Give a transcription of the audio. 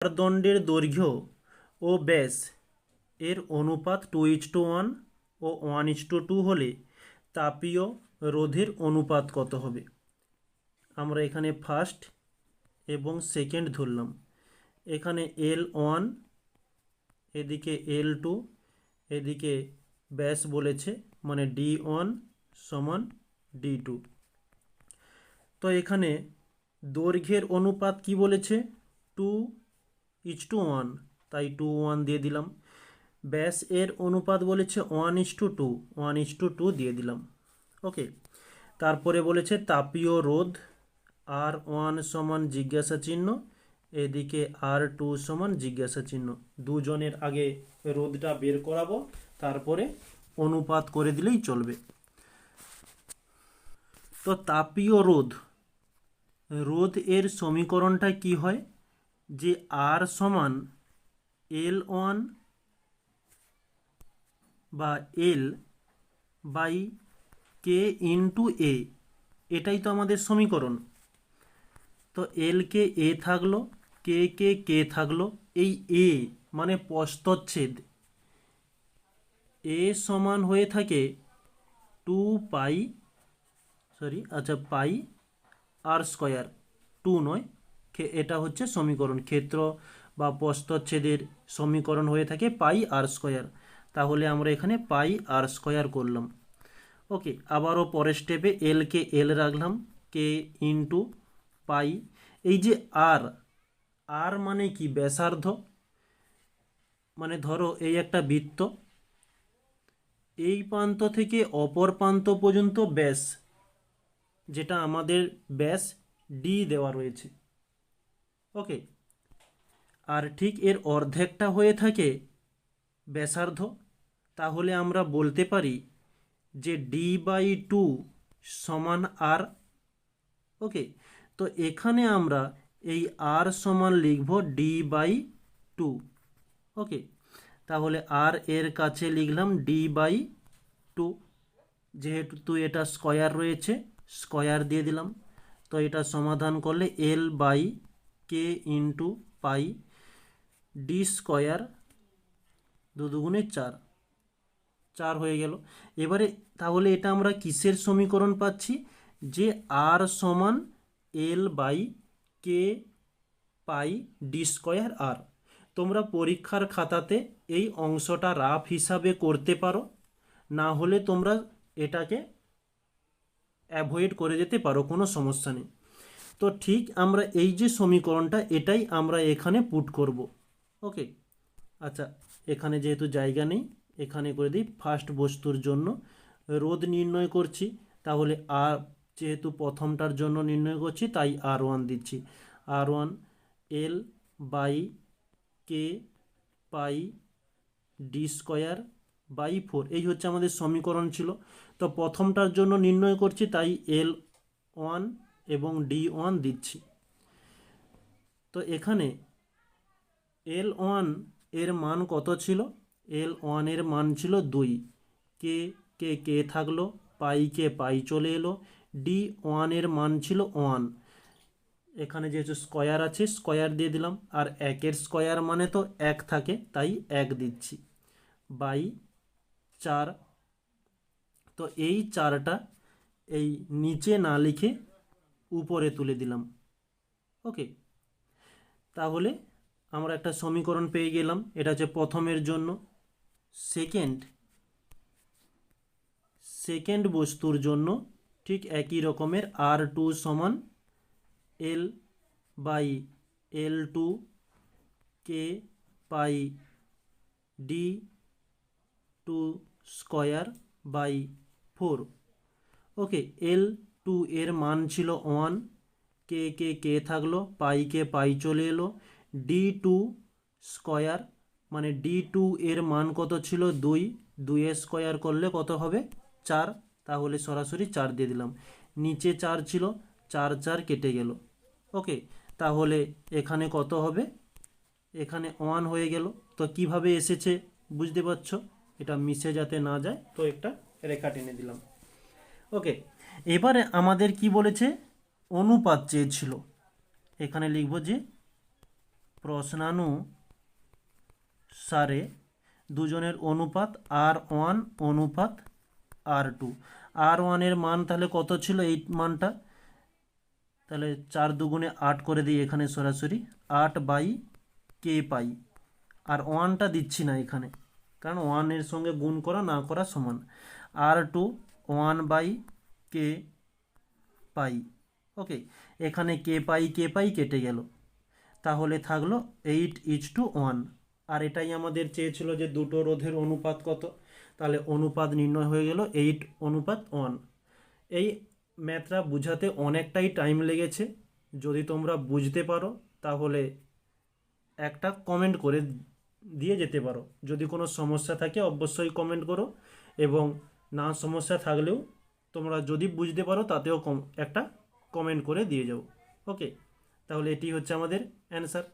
দণ্ডের দৈর্ঘ্য ও ব্যাস। এর অনুপাত টু ইচ টু ওয়ান ও ওয়ান ইচ টু টু হলে তাপীয় রোধের অনুপাত কত হবে? আমরা এখানে ফার্স্ট এবং সেকেন্ড ধরলাম। এখানে এল ওয়ান এদিকে এল টু এদিকে ব্যাস বলেছে মানে ডি ওয়ান সমান ডি টু তো এখানে দৈর্ঘ্যের অনুপাত কি বলেছে? টু ইচ টু ওয়ান তাই টু ওয়ান দিয়ে দিলাম। ব্যাস, এর অনুপাত বলেছে one is two two one is two two দিয়ে দিলাম। ওকে তারপরে বলেছে তাপীয় রোধ আর ওয়ান সমান জিজ্ঞাসা চিহ্ন, এদিকে আর টু সমান জিজ্ঞাসা চিহ্ন। দুজনের আগে রোধটা বের করাবো, তারপরে অনুপাত করে দিলেই চলবে। তো তাপীয় রোধ রোধ এর সমীকরণটা কি হয়? যে আর সমান এল ওয়ান বা এল বাই কে ইন্টু এ, এটাই তো আমাদের সমীকরণ। তো এল কে এ থাকল, কে কে কে থাকল, এই এ মানে প্রস্তচ্ছেদ এ সমান হয়ে থাকে টু পাই, সরি আচ্ছা পাই আর স্কোয়ার, টু নয়। এটা হচ্ছে সমীকরণ। ক্ষেত্র বা প্রস্তচ্ছেদের সমীকরণ হয়ে থাকে পাই আর স্কোয়ার। তাহলে আমরা এখানে পাই আর স্কোয়ার করলাম। ওকে, আবারও পরের স্টেপে এল কে এল রাখলাম কে ইন্টু পাই। এই যে আর আর মানে কি? ব্যাসার্ধ। মানে ধরো এই একটা বৃত্ত। এই প্রান্ত থেকে অপর প্রান্ত পর্যন্ত ব্যাস, যেটা আমাদের ব্যাস ডি দেওয়া রয়েছে। ওকে। আর ঠিক এর অর্ধেকটা হয়ে থাকে ব্যাসার্ধ। তাহলে আমরা বলতে পারি যে ডি বাই টু সমান আর ওকে, তো এখানে আমরা এই আর সমান লিখব ডি বাই টু। ওকে, তাহলে আর এর কাছে লিখলাম ডি বাই টু। যেহেতু এটা স্কয়ার রয়েছে, স্কয়ার দিয়ে দিলাম। তো এটা সমাধান করলে L by K into pi D square দু দুগুণে চার। চার হয়ে গেল। এবারে তাহলে এটা আমরা কিসের সমীকরণ পাচ্ছি? যে আর সমান L by K pi D square আর তোমরা পরীক্ষার খাতাতে এই অংশটা রাফ হিসাবে করতে পারো। না হলে তোমরা এটাকে অ্যাভয়েড করে যেতে পারো, কোনো সমস্যা নেই। তো ঠিক আমরা এই যে সমীকরণটা, এটাই আমরা এখানে পুট করব। ওকে আচ্ছা এখানে যেহেতু জায়গা নেই, এখানে করে দিই ফার্স্ট বস্তুর জন্য। রোধ নির্ণয় করছি, তাহলে আর যেহেতু প্রথমটার জন্য নির্ণয় করছি, তাই আর ওয়ান দিচ্ছি। R one L by K pi D square by four এই হচ্ছে আমাদের সমীকরণ ছিল। তো প্রথমটার জন্য নির্ণয় করছি, তাই এল ওয়ান এবং ডি ওয়ান দিচ্ছি। তো এখানে এল ওয়ানের মান কত ছিল? এল ওয়ানের মান ছিল দুই। কে কে কে থাকল, পাই কে পাই চলে এলো। ডি ওয়ানের মান ছিল ওয়ান এখানে যেহেতু স্কয়ার আছে স্কয়ার দিয়ে দিলাম। আর একের স্কয়ার মানে তো এক থাকে, তাই এক দিচ্ছি। বাই চার। তো এই চারটা এই নিচে না লিখে উপরে তুলে দিলাম। ওকে? তাহলে আমরা একটা সমীকরণ পেয়ে গেলাম। এটা হচ্ছে প্রথমের জন্য। সেকেন্ড সেকেন্ড বস্তুর জন্য ঠিক একই রকমের আর টু সমান L by L two K pi D two square by four okay L two এর মান ছিল ওয়ান। কে কে কে থাকল? পাই কে, পাই চলে এলো। ডি টু স্কয়ার মানে ডি টু এর মান কত ছিল? দুই। দুইয়ের স্কয়ার করলে কত হবে? চার। তাহলে সরাসরি চার দিয়ে দিলাম। নিচে চার ছিল, চার চার কেটে গেল। ওকে, তাহলে এখানে কত হবে? এখানে ওয়ান হয়ে গেল। তো কীভাবে এসেছে? বুঝতে পারছ? এটা মিশে যাতে না যায়, তো একটা রেখা টেনে দিলাম। ওকে এবারে আমাদের কি বলেছে? অনুপাত চেয়েছিল। এখানে লিখব যে, প্রশ্নানু সারে দুজনের অনুপাত আর ওয়ান, অনুপাত আর টু। আর ওয়ানের মান তাহলে কত ছিল এই মানটা? তাহলে চার দুগুণে আট করে দিই এখানে সরাসরি। আট বাই কে পাই। আর ওয়ানটা দিচ্ছি না এখানে, কারণ ওয়ানের সঙ্গে গুণ করা না করা সমান। R two, one by K pi. Okay এখানে কে পাই কে পাই কেটে গেল। তাহলে থাকল এইট ইচ টু ওয়ান আর এটাই আমাদের চেয়েছিল যে দুটো রোধের অনুপাত কত? তাহলে অনুপাত নির্ণয় হয়ে গেল এইট অনুপাত ওয়ান এই ম্যাথটা বুঝাতে অনেকটাই টাইম লেগেছে। যদি তোমরা বুঝতে পারো, তাহলে একটা কমেন্ট করে দিয়ে যেতে পারো। যদি কোনো সমস্যা থাকে, অবশ্যই কমেন্ট করো। এবং না সমস্যা থাকলেও তোমরা যদি বুঝতে পারো, তাতেও কম, একটা কমেন্ট করে দিয়ে যাও। ওকে তাহলে এটি হচ্ছে আমাদের অ্যান্সার